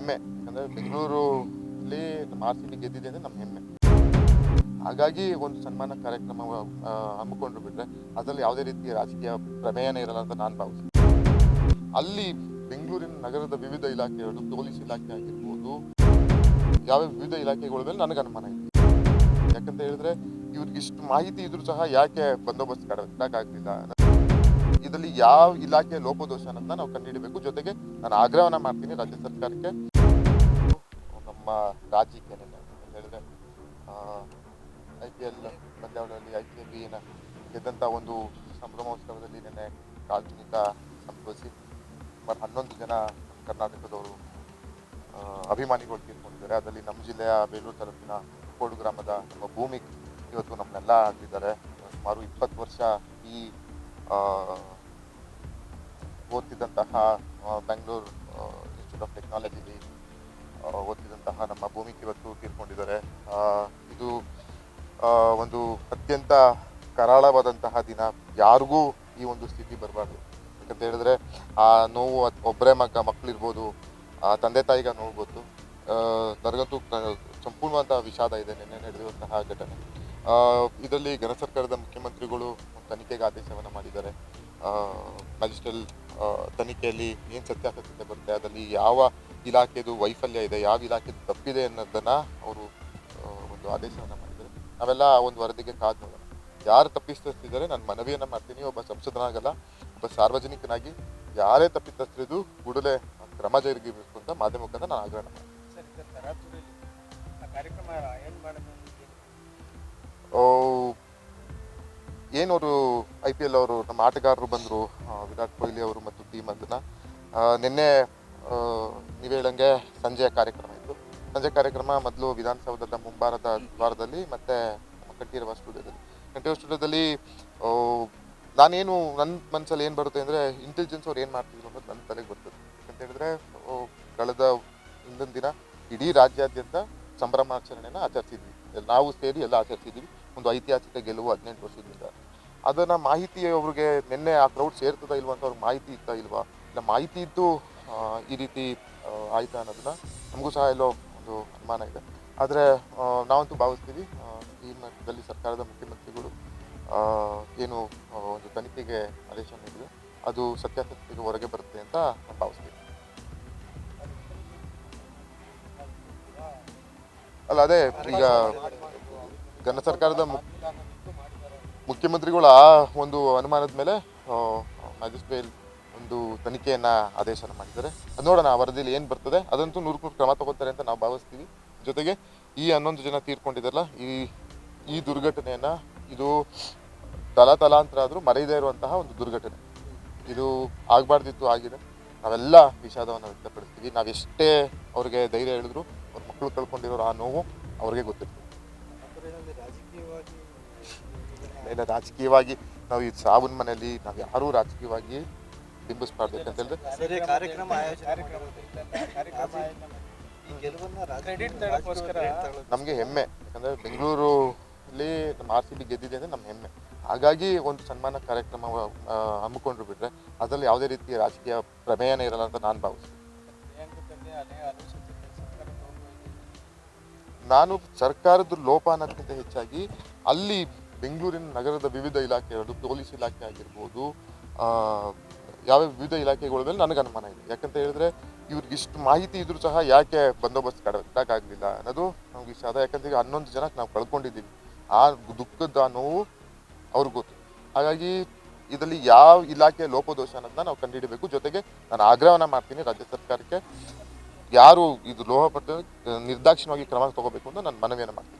ಹೆಮ್ಮೆ. ಯಾಕಂದ್ರೆ ಬೆಂಗಳೂರಲ್ಲಿ ನಮ್ಮ ಆರ್ ಸಿ ಗೆದ್ದಿದೆ ಅಂದ್ರೆ ನಮ್ಮ ಹೆಮ್ಮೆ. ಹಾಗಾಗಿ ಒಂದು ಸನ್ಮಾನ ಕಾರ್ಯಕ್ರಮ ಹಮ್ಮಿಕೊಂಡು ಬಿಟ್ರೆ ಅದರಲ್ಲಿ ಯಾವುದೇ ರೀತಿಯ ರಾಜಕೀಯ ಪ್ರಮೇಯನೇ ಇರಲ್ಲ ಅಂತ ನಾನು ಭಾವಿಸ್ತೀನಿ. ಅಲ್ಲಿ ಬೆಂಗಳೂರಿನ ನಗರದ ವಿವಿಧ ಇಲಾಖೆಗಳು ಪೊಲೀಸ್ ಇಲಾಖೆ ಆಗಿರ್ಬೋದು ಯಾವ ವಿವಿಧ ಇಲಾಖೆಗಳ ಮೇಲೆ ನನಗೆ ಅನುಮಾನ ಇದೆ. ಯಾಕಂತ ಹೇಳಿದ್ರೆ ಇವ್ರಿಗೆ ಇಷ್ಟು ಮಾಹಿತಿ ಇದ್ರೂ ಸಹ ಯಾಕೆ ಬಂದೋಬಸ್ತ್ ಕಟ್ಟಕ್ಕಾಗ್ಲಿಲ್ಲ? ಇದರಲ್ಲಿ ಯಾವ ಇಲಾಖೆ ಲೋಪದೋಷ ಅನ್ನೋದನ್ನ ನಾವು ಕಂಡುಹಿಡಬೇಕು. ಜೊತೆಗೆ ನಾನು ಆಗ್ರಹವನ್ನ ಮಾಡ್ತೀನಿ ರಾಜ್ಯ ಸರ್ಕಾರಕ್ಕೆ. ನಮ್ಮ ರಾಜ್ಯಕ್ಕೆ ಅಂತ ಹೇಳಿದ್ರೆ ಐ ಪಿ ಎಲ್ ಪಂದ್ಯಾವಳಿಯಲ್ಲಿ ಐ ಪಿ ಎಲ್ ಗೆದ್ದಂಥ ಒಂದು ಸಂಭ್ರಮೋತ್ಸವದಲ್ಲಿ ನಿನ್ನೆ ಕಾಲ್ಪನಿಕ ಸಂಭವಿಸಿ, ಸುಮಾರು ಹನ್ನೊಂದು ಜನ ಕರ್ನಾಟಕದವರು ಅಭಿಮಾನಿಗಳು ತೀರ್ಕೊಂಡಿದ್ದಾರೆ. ಅದರಲ್ಲಿ ನಮ್ಮ ಜಿಲ್ಲೆಯ ಬೇಲೂರು ತಾಲೂಕಿನ ಕೋಡು ಗ್ರಾಮದ ಭೂಮಿ ಇವತ್ತು ನಮ್ಮನ್ನೆಲ್ಲ ಆಗಿದ್ದಾರೆ. ಸುಮಾರು ಇಪ್ಪತ್ತು ವರ್ಷ ಈ ಓದ್ತಿದ್ದಂತಹ ಬೆಂಗಳೂರು ಇನ್ಸ್ಟಿಟ್ಯೂಟ್ ಆಫ್ ಟೆಕ್ನಾಲಜಿಲಿ ಓದ್ತಿದ್ದಂತಹ ನಮ್ಮ ಭೂಮಿಕೆ ಇವತ್ತು ತೀರ್ಕೊಂಡಿದ್ದಾರೆ. ಇದು ಒಂದು ಅತ್ಯಂತ ಕರಾಳವಾದಂತಹ ದಿನ. ಯಾರಿಗೂ ಈ ಒಂದು ಸ್ಥಿತಿ ಬರಬಾರ್ದು. ಯಾಕಂತ ಹೇಳಿದ್ರೆ, ಆ ನೋವು ಒಬ್ಬರೇ ಮಗ ಮಕ್ಕಳಿರ್ಬೋದು ತಂದೆ ತಾಯಿಗ ನೋವು ಗೊತ್ತು. ನನಗಂತೂ ಸಂಪೂರ್ಣವಾದ ವಿಷಾದ ಇದೆ ನಿನ್ನೆ ನಡೆದಿರುವಂತಹ ಘಟನೆ. ಇದರಲ್ಲಿ ಘನ ಸರ್ಕಾರದ ಮುಖ್ಯಮಂತ್ರಿಗಳು ತನಿಖೆಗೆ ಆದೇಶವನ್ನು ಮಾಡಿದ್ದಾರೆ. ಮ್ಯಾಜಿಸ್ಟ್ರಲ್ ತನಿಖೆಯಲ್ಲಿ ಏನು ಸತ್ಯಾಸತ್ಯತೆ ಬರುತ್ತೆ ಅದರಲ್ಲಿ ಯಾವ ಇಲಾಖೆದು ವೈಫಲ್ಯ ಇದೆ ಯಾವ ಇಲಾಖೆದು ತಪ್ಪಿದೆ ಅನ್ನೋದನ್ನ ಅವರು ಒಂದು ಆದೇಶವನ್ನು ಮಾಡಿದ್ದಾರೆ. ನಾವೆಲ್ಲ ಒಂದು ವರದಿಗೆ ಕಾದು ನೋಡೋಣ. ಯಾರು ತಪ್ಪಿಸ್ತಿದ್ದಾರೆ ನಾನು ಮನವಿಯನ್ನು ಮಾಡ್ತೀನಿ ಒಬ್ಬ ಸಂಸದನಾಗಲ್ಲ ಒಬ್ಬ ಸಾರ್ವಜನಿಕನಾಗಿ ಯಾರೇ ತಪ್ಪಿತಸ್ಥರಿದ್ದು ಕೂಡಲೇ ಕ್ರಮ ಜರುಗಿಬೇಕು ಅಂತ ಮಾಧ್ಯಮ ಮುಖಾಂತರ ನಾನು ಆಗ್ರಹ ಏನವರು ಐ ಪಿ ಎಲ್ ಅವರು ನಮ್ಮ ಆಟಗಾರರು ಬಂದರು ವಿರಾಟ್ ಕೊಹ್ಲಿ ಅವರು ಮತ್ತು ಟೀಮ್ ಅದನ್ನು ನಿನ್ನೆ ನೀವು ಹೇಳಂಗೆ ಸಂಜೆಯ ಕಾರ್ಯಕ್ರಮ ಇತ್ತು. ಸಂಜೆ ಕಾರ್ಯಕ್ರಮ ಮೊದಲು ವಿಧಾನಸೌಧದ ಮುಂಭಾರದ ದ್ವಾರದಲ್ಲಿ ಮತ್ತೆ ಕಂಠೀರವ ಸ್ಟುಡಿಯೋದಲ್ಲಿ. ಕಂಠೀರವ ಸ್ಟುಡಿಯೋದಲ್ಲಿ ನಾನೇನು ನನ್ನ ಮನಸ್ಸಲ್ಲಿ ಏನು ಬರುತ್ತೆ ಅಂದರೆ ಇಂಟೆಲಿಜೆನ್ಸ್ ಅವ್ರು ಏನು ಮಾಡ್ತಿದ್ರು ಅನ್ನೋದು ನನ್ನ ತಲೆಗೆ ಬರ್ತದೆ. ಅಂತ ಹೇಳಿದ್ರೆ ಕಳೆದ ಹಿಂದಿನ ದಿನ ಇಡೀ ರಾಜ್ಯಾದ್ಯಂತ ಸಂಭ್ರಮಾಚರಣೆಯನ್ನು ಆಚರಿಸಿದ್ವಿ. ನಾವು ಸೇರಿ ಎಲ್ಲ ಆಚರಿಸಿದ್ವಿ. ಒಂದು ಐತಿಹಾಸಿಕ ಗೆಲುವು ಹದಿನೆಂಟು ವರ್ಷದಿಂದ. ಅದನ್ನ ಮಾಹಿತಿ ಅವ್ರಿಗೆ ನಿನ್ನೆ ಆ ಕ್ರೌಡ್ ಸೇರ್ತದ ಇಲ್ವಾ ಅಂತ ಅವ್ರಿಗೆ ಮಾಹಿತಿ ಇತ್ತಾ ಇಲ್ವಾ? ಇಲ್ಲ ಮಾಹಿತಿ ಇದ್ದು ಈ ರೀತಿ ಆಯ್ತಾ ಅನ್ನೋದನ್ನ ನಮಗೂ ಸಹ ಎಲ್ಲೋ ಒಂದು ಅನುಮಾನ ಇದೆ. ಆದರೆ ನಾವಂತೂ ಭಾವಿಸ್ತೀವಿ ಈ ಮಟ್ಟದಲ್ಲಿ ಸರ್ಕಾರದ ಮುಖ್ಯಮಂತ್ರಿಗಳು ಏನು ಒಂದು ತನಿಖೆಗೆ ಆದೇಶ ನೀಡಿದೆ ಅದು ಸತ್ಯಾಸತ್ಯತೆಗೆ ಹೊರಗೆ ಬರುತ್ತೆ ಅಂತ ಭಾವಿಸ್ತೀವಿ ಅಲ್ಲ, ಅದೇ, ಈಗ ಘನ ಸರ್ಕಾರದ ಮು- ಮುಖ್ಯಮಂತ್ರಿಗಳು ಆ ಒಂದು ಅನುಮಾನದ ಮೇಲೆ ಮ್ಯಾಜಿಸ್ಟ್ರೇಟ್ ಒಂದು ತನಿಖೆಯನ್ನ ಆದೇಶನ ಮಾಡಿದ್ದಾರೆ. ಅದು ನೋಡೋಣ, ಆ ವರದಿಯಲ್ಲಿ ಏನು ಬರ್ತದೆ. ಅದಂತೂ ನೂರು ಕೋಟಿ ಕ್ರಮ ತಗೋತಾರೆ ಅಂತ ನಾವು ಭಾವಿಸ್ತೀವಿ. ಜೊತೆಗೆ ಈ ಹನ್ನೊಂದು ಜನ ತೀರ್ಕೊಂಡಿದ್ದಾರಲ್ಲ ಈ ಈ ದುರ್ಘಟನೆಯನ್ನ, ಇದು ತಲಾ ತಲಾಂತರ ಆದರೂ ಮರೆಯದೇ ಇರುವಂತಹ ಒಂದು ದುರ್ಘಟನೆ. ಇದು ಆಗಬಾರ್ದಿತ್ತು, ಆಗಿದೆ. ನಾವೆಲ್ಲ ವಿಷಾದವನ್ನು ವ್ಯಕ್ತಪಡಿಸ್ತೀವಿ. ನಾವೆಷ್ಟೇ ಅವ್ರಿಗೆ ಧೈರ್ಯ ಹೇಳಿದ್ರು, ಅವ್ರ ಮಕ್ಕಳು ಕಳ್ಕೊಂಡಿರೋ ಆ ನೋವು ಅವ್ರಿಗೆ ಗೊತ್ತಿರ್ತದೆ ತರಾತುರಿನಲ್ಲಿ ರಾಜಕೀಯವಾಗಿ ಇಲ್ಲ ರಾಜಕೀಯವಾಗಿ ನಾವು ಈ ಸಾವಿನ ಮನೆಯಲ್ಲಿ ನಾವು ಯಾರು ರಾಜಕೀಯವಾಗಿ ಬಿಂಬಿಸಬಾರ್ದು ಅಂತ ಹೇಳಿದ್ರೆ ಸರಿ ಕಾರ್ಯಕ್ರಮ ಆಯೋಜನೆ ಕಾರ್ಯಕ್ರಮ ಈ ಗೆಲುವನ್ನ ಕ್ರೆಡಿಟ್ ತಗೊಳ್ಳೋಸ್ಕರ ನಮಗೆ ಹೆಮ್ಮೆ. ಯಾಕಂದ್ರೆ ಬೆಂಗಳೂರಲ್ಲಿ ನಮ್ಮ ಆರ್ ಸಿ ಬಿ ಗೆದ್ದಿದೆ ಅಂದರೆ ನಮ್ಮ ಹೆಮ್ಮೆ. ಹಾಗಾಗಿ ಒಂದು ಸನ್ಮಾನ ಕಾರ್ಯಕ್ರಮ ಹಮ್ಮಿಕೊಂಡ್ರು ಬಿಟ್ರೆ ಅದರಲ್ಲಿ ಯಾವುದೇ ರೀತಿಯ ರಾಜಕೀಯ ಪ್ರಮೇಯನೇ ಇರಲ್ಲ ಅಂತ ನಾನು ಭಾವಿಸ್ತೀನಿ. ನಾನು ಸರ್ಕಾರದ ಲೋಪ ಅನ್ನೋದಕ್ಕಿಂತ ಹೆಚ್ಚಾಗಿ ಅಲ್ಲಿ ಬೆಂಗಳೂರಿನ ನಗರದ ವಿವಿಧ ಇಲಾಖೆಗಳು ಪೊಲೀಸ್ ಇಲಾಖೆ ಆಗಿರ್ಬೋದು ಯಾವ ವಿವಿಧ ಇಲಾಖೆಗಳ ಮೇಲೆ ನನಗೆ ಅನುಮಾನ ಇದೆ. ಯಾಕಂತ ಹೇಳಿದ್ರೆ ಇವ್ರಿಗೆ ಇಷ್ಟು ಮಾಹಿತಿ ಇದ್ರೂ ಸಹ ಯಾಕೆ ಬಂದೋಬಸ್ತ್ ಕಟ್ಟಕ್ಕಾಗಲಿಲ್ಲ ಅನ್ನೋದು ನಮ್ಗೆ ಇಷ್ಟ ಅದ ಯಾಕಂತ ಈಗ ಹನ್ನೊಂದು ಜನಕ್ಕೆ ನಾವು ಕಳ್ಕೊಂಡಿದ್ದೀವಿ. ಆ ದುಃಖದ ನೋವು ಅವ್ರಿಗೆ ಗೊತ್ತು. ಹಾಗಾಗಿ ಇದರಲ್ಲಿ ಯಾವ ಇಲಾಖೆ ಲೋಪದೋಷ ಅನ್ನೋದನ್ನ ನಾವು ಕಂಡುಹಿಡಬೇಕು. ಜೊತೆಗೆ ನಾನು ಆಗ್ರಹವನ್ನು ಮಾಡ್ತೀನಿ ರಾಜ್ಯ ಸರ್ಕಾರಕ್ಕೆ. ಯಾರು ಇದು ಲೋಹ ಪಟ್ಟ ನಿರ್ದಾಕ್ಷಿಣ್ಯವಾಗಿ ಕ್ರಮ ತಗೋಬೇಕು ಅಂತ ನಾನು ಮನವಿಯನ್ನು ಮಾಡ್ತೀನಿ.